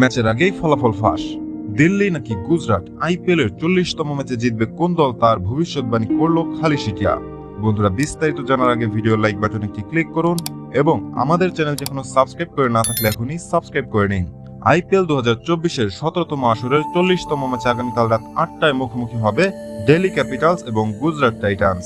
ম্যাচের আগেই ফলাফল ফাঁস। দিল্লি নাকি গুজরাট আইপিএল এর চল্লিশতম ম্যাচে জিতবে কোন দল তার ভবিষ্যৎবাণী করল খালি সিটিয়া বন্ধুরা, বিস্তারিত জানার আগে ভিডিও লাইক বাটনে একটি ক্লিক করুন এবং আমাদের চ্যানেলটি এখনও সাবস্ক্রাইব করে না থাকলে এখনই সাবস্ক্রাইব করে নিন। আইপিএল দু হাজার চব্বিশের সতেরোতম আসরের চল্লিশতম ম্যাচে আগামীকাল রাত আটটায় মুখোমুখি হবে ডেলি ক্যাপিটালস এবং গুজরাট টাইটান্স।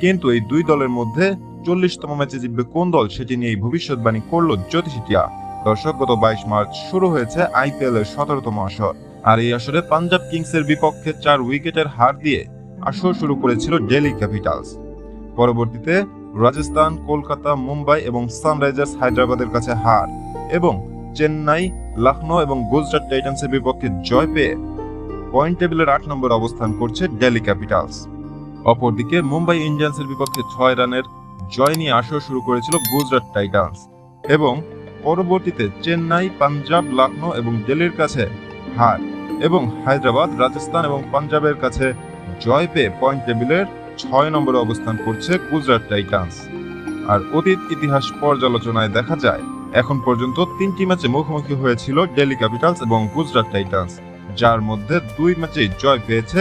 কিন্তু এই দুই দলের মধ্যে চল্লিশতম ম্যাচে জিতবে কোন দল সেটি নিয়েই ভবিষ্যৎবাণী করল জ্যোতিষিটিয়া দর্শক, গত বাইশ মার্চ শুরু হয়েছে আইপিএল এর সতেরোতম আসর। আর এই আসরে পাঞ্জাব কিংসের বিপক্ষে চার উইকেটের হার দিয়ে আসর শুরু করেছিল ডেলি ক্যাপিটালস। পরবর্তীতে রাজস্থান, কলকাতা, মুম্বাই এবং সানরাইজার্স হায়দ্রাবাদের কাছে হার এবং চেন্নাই লখনৌ এবং গুজরাট টাইটান্সের বিপক্ষে জয় পেয়ে পয়েন্ট টেবিলের আট নম্বর অবস্থান করছে ডেলি ক্যাপিটালস। অপরদিকে মুম্বাই ইন্ডিয়ান্সের বিপক্ষে ছয় রানের জয় নিয়ে আসর শুরু করেছিল গুজরাট টাইটান্স এবং পরবর্তীতে চেন্নাই, পাঞ্জাব, লখনৌ এবং দিল্লির কাছে হার এবং হায়দ্রাবাদ, রাজস্থান এবং পাঞ্জাবের কাছে জয় পেয়ে পয়েন্ট টেবিলের ছয় নম্বরে অবস্থান করছে গুজরাট টাইটান্স। আর অতীত ইতিহাস পর্যালোচনায় দেখা যায়, এখন পর্যন্ত তিনটি ম্যাচে মুখোমুখি হয়েছিল ডেলি ক্যাপিটালস এবং গুজরাট টাইটান্স, যার মধ্যে দুই ম্যাচেই জয় পেয়েছে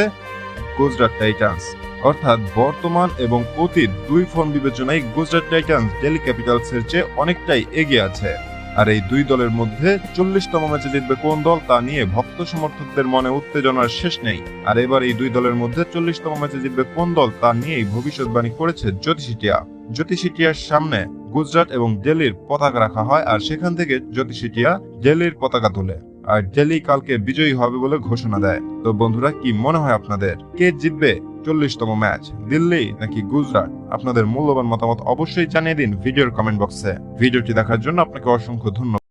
গুজরাট টাইটান্স। অর্থাৎ বর্তমান এবং অতীত দুই ফর্ম বিবেচনায় গুজরাট টাইটান্স দিল্লি ক্যাপিটালসের চেয়ে অনেকটাই এগিয়ে আছে। আর এই দুই দলের মধ্যে চল্লিশতম ম্যাচে জিতবে কোন দল তা নিয়ে ভক্ত সমর্থকদের মনে উত্তেজনার শেষ নেই। আর এবার এই দুই দলের মধ্যে চল্লিশতম ম্যাচে জিতবে কোন দল তা নিয়েই ভবিষ্যৎবাণী করেছে জ্যোতিষিটিয়া। জ্যোতিষিটিয়ার সামনে গুজরাট এবং দিল্লির পতাকা রাখা হয় আর সেখান থেকে জ্যোতিষিটিয়া দিল্লির পতাকা তোলে। আর ডেলি কালকে বিজয়ী হবে বলে ঘোষণা দেয়। তো বন্ধুরা, কি মনে হয় আপনাদের? কে জিতবে চল্লিশতম ম্যাচ? দিল্লি নাকি গুজরাট? আপনাদের মূল্যবান মতামত অবশ্যই জানিয়ে দিন ভিডিওর কমেন্ট বক্সে ভিডিওটি দেখার জন্য আপনাকে অসংখ্য ধন্যবাদ।